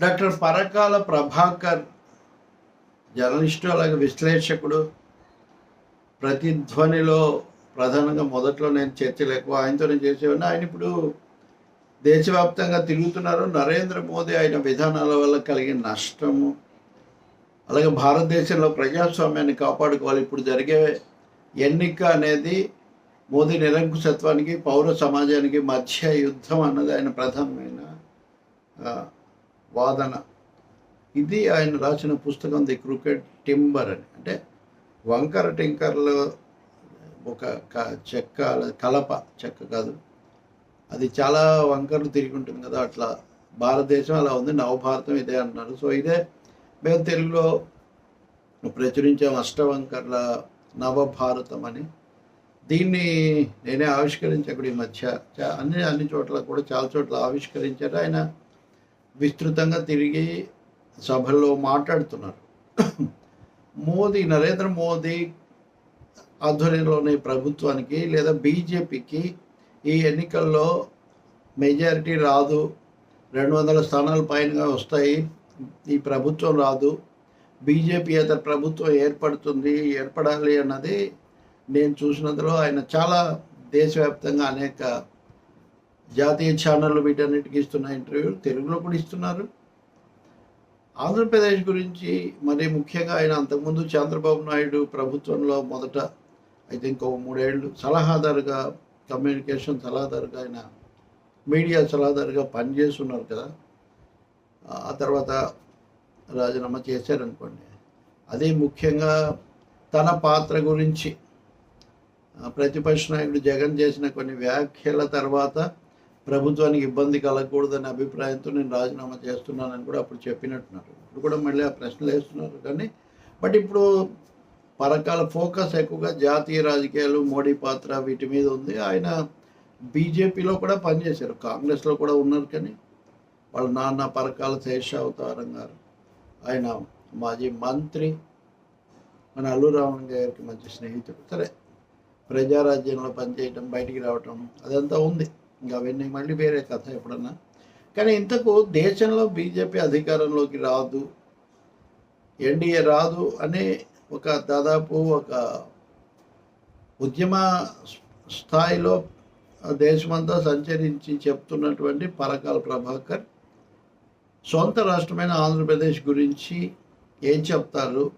Doctor Parakala Prabhakar journalist అలాగే విశ్లేషకుడు. ప్రతిధ్వనిలో ప్రధానంగా మొదట్లో నేను చర్చలు ఎక్కువ ఆయనతోనే చేసేవాడిని. ఆయన ఇప్పుడు దేశవ్యాప్తంగా తిరుగుతున్నారు. నరేంద్ర మోదీ ఆయన విధానాల వల్ల కలిగిన నష్టము అలాగే భారతదేశంలో ప్రజాస్వామ్యాన్ని కాపాడుకోవాలి. ఇప్పుడు జరిగే ఎన్నిక అనేది మోదీ నిరంకుశత్వానికి పౌర సమాజానికి మధ్య యుద్ధం అన్నది ఆయన ప్రధానమైన వాదన. ఇది ఆయన రాసిన పుస్తకం ది క్రికెట్ టింబర్ అని. అంటే వంకర టింకర్లో ఒక క- చెక్క కలప చెక్క కాదు. అది చాలా వంకరలు తిరిగి ఉంటుంది కదా అట్లా భారతదేశం అలా ఉంది నవభారతం ఇదే అంటున్నారు సో ఇదే మేము తెలుగులో ప్రచురించాం అష్టవంకర్ల నవభారతం అని. దీన్ని నేనే ఆవిష్కరించాడు ఈ మధ్య అన్ని అన్ని చోట్ల కూడా చాలా చోట్ల ఆవిష్కరించారు. ఆయన విస్తృతంగా తిరిగి సభల్లో మాట్లాడుతున్నారు. మోదీ నరేంద్ర మోదీ ఆధ్వర్యంలోని ప్రభుత్వానికి లేదా బీజేపీకి ఈ ఎన్నికల్లో మెజారిటీ రాదు. రెండు వందల స్థానాల పైనగా వస్తాయి. ఈ ప్రభుత్వం రాదు. బీజేపీ అతని ప్రభుత్వం ఏర్పడుతుంది ఏర్పడాలి అన్నది నేను చూసినందులో ఆయన చాలా దేశవ్యాప్తంగా అనేక జాతీయ ఛానళ్ళు వీటన్నిటికీ ఇస్తున్న ఇంటర్వ్యూలు తెలుగులో కూడా ఇస్తున్నారు. ఆంధ్రప్రదేశ్ గురించి మరి ముఖ్యంగా ఆయన అంతకుముందు చంద్రబాబు నాయుడు ప్రభుత్వంలో మొదట అయితే ఇంకో మూడేళ్ళు సలహాదారుగా కమ్యూనికేషన్ సలహాదారుగా ఆయన మీడియా సలహాదారుగా పనిచేస్తున్నారు కదా. ఆ తర్వాత రాజీనామా చేశారనుకోండి. అదే ముఖ్యంగా తన పాత్ర గురించి ప్రతిపక్ష నాయకుడు జగన్ చేసిన కొన్ని వ్యాఖ్యల తర్వాత ప్రభుత్వానికి ఇబ్బంది కలగకూడదనే అభిప్రాయంతో నేను రాజీనామా చేస్తున్నానని కూడా అప్పుడు చెప్పినట్టున్నారు. ఇప్పుడు కూడా మళ్ళీ ఆ ప్రశ్నలు వేస్తున్నారు కానీ బట్ ఇప్పుడు పరకాల ఫోకస్ ఎక్కువగా జాతీయ రాజకీయాలు మోడీ పాత్ర వీటి మీద ఉంది. ఆయన బీజేపీలో కూడా పనిచేశారు కాంగ్రెస్లో కూడా ఉన్నారు కానీ వాళ్ళ నాన్న పరకాల శేషావతారం గారు ఆయన మాజీ మంత్రి మన అల్లు రామన్ గారికి మంచి స్నేహితుడు. సరే ప్రజారాజ్యంలో పనిచేయటం బయటికి రావటం అదంతా ఉంది. ఇంకా అవన్నీ మళ్ళీ వేరే కథ ఎప్పుడన్నా. కానీ ఇంతకు దేశంలో బీజేపీ అధికారంలోకి రాదు ఎన్డీఏ రాదు అనే ఒక దాదాపు ఒక ఉద్యమ స్థాయిలో దేశమంతా సంచరించి చెప్తున్నటువంటి పరకాల ప్రభాకర్ సొంత రాష్ట్రమైన ఆంధ్రప్రదేశ్ గురించి ఏం చెప్తారు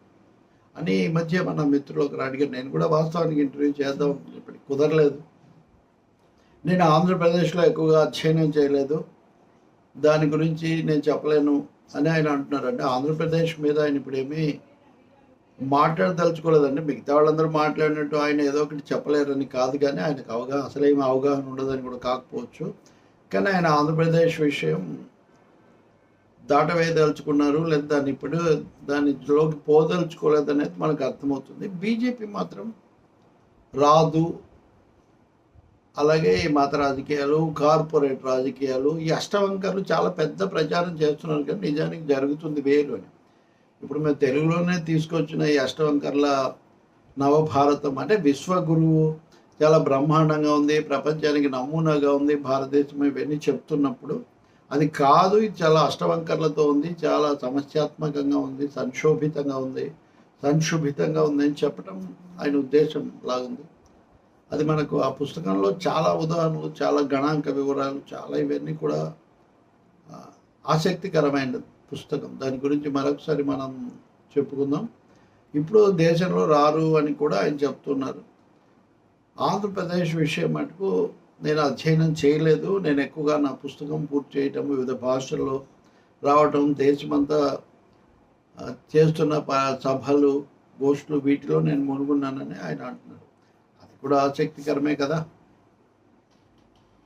అని ఈ మధ్య మన మిత్రులు ఒకరు అడిగారు. నేను కూడా వాస్తవానికి ఇంటర్వ్యూ చేద్దాం ఇప్పటికి కుదరలేదు. నేను ఆంధ్రప్రదేశ్లో ఎక్కువగా అధ్యయనం చేయలేదు. దాని గురించి నేను చెప్పలేను అని ఆయన అంటున్నారంటే ఆంధ్రప్రదేశ్ మీద ఆయన ఇప్పుడేమీ మాట్లాడదలుచుకోలేదండి. మిగతా వాళ్ళందరూ మాట్లాడినట్టు ఆయన ఏదో ఒకటి చెప్పలేరని కాదు కానీ ఆయనకు అవగాహన ఏమి అవగాహన ఉండదని కూడా కాకపోవచ్చు. కానీ ఆయన ఆంధ్రప్రదేశ్ విషయం దాటవేయదలుచుకున్నారు. లేదా దాన్ని ఇప్పుడు దానిలోకి పోదలుచుకోలేదనేది మనకు అర్థమవుతుంది. బీజేపీ మాత్రం రాదు అలాగే ఈ మత రాజకీయాలు కార్పొరేట్ రాజకీయాలు ఈ అష్టవంకర్లు చాలా పెద్ద ప్రచారం చేస్తున్నారు కానీ నిజానికి జరుగుతుంది వేరు అని ఇప్పుడు మేము తెలుగులోనే తీసుకొచ్చిన ఈ అష్టవంకర్ల నవభారతం అంటే విశ్వగురువు చాలా బ్రహ్మాండంగా ఉంది ప్రపంచానికి నమూనాగా ఉంది భారతదేశం ఇవన్నీ చెప్తున్నప్పుడు అది కాదు ఇది చాలా అష్టవంకర్లతో ఉంది చాలా సమస్యాత్మకంగా ఉంది సంక్షోభితంగా ఉంది సంక్షుభితంగా ఉందని చెప్పడం ఆయన ఉద్దేశం లాగుంది. అది మనకు ఆ పుస్తకంలో చాలా ఉదాహరణలు చాలా గణాంక వివరాలు చాలా ఇవన్నీ కూడా ఆసక్తికరమైన పుస్తకం. దాని గురించి మరొకసారి మనం చెప్పుకుందాం. ఇప్పుడు దేశంలో రారు అని కూడా ఆయన చెప్తున్నారు. ఆంధ్రప్రదేశ్ విషయం మటుకు నేను అధ్యయనం చేయలేదు. నేను ఎక్కువగా నా పుస్తకం పూర్తి చేయటం వివిధ భాషల్లో రావటం దేశమంతా చేస్తున్న ప- సభలు గోష్ఠులు వీటిలో నేను మునుగున్నానని ఆయన అంటున్నారు. అది కూడా ఆసక్తికరమే కదా